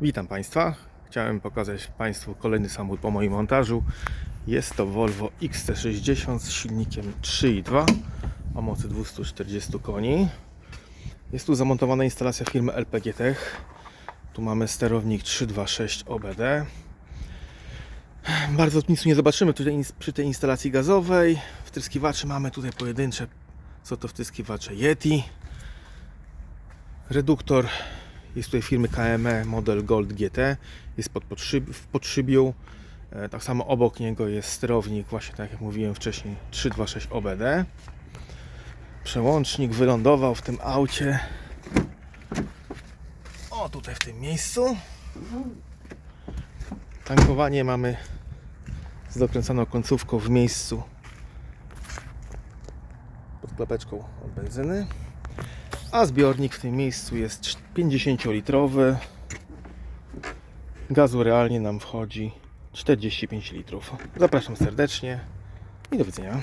Witam Państwa. Chciałem pokazać Państwu kolejny samochód po moim montażu. Jest to Volvo XC60 z silnikiem 3.2 o mocy 240 koni. Jest tu zamontowana instalacja firmy LPG Tech. Tu mamy sterownik 326 OBD. Bardzo nic nie zobaczymy tutaj przy tej instalacji gazowej. Wtryskiwacze mamy tutaj pojedyncze. Są to wtryskiwacze Yeti. Reduktor jest tutaj firmy KME model Gold GT. Jest pod podszyb, w podszybiu. E, Tak samo obok niego jest sterownik, właśnie tak jak mówiłem wcześniej, 326 OBD. Przełącznik wylądował w tym aucie. O, tutaj w tym miejscu. Tankowanie mamy z dokręconą końcówką w miejscu pod klapeczką od benzyny. A zbiornik w tym miejscu jest 50-litrowy. Gazu realnie nam wchodzi 45 litrów. Zapraszam serdecznie i do widzenia.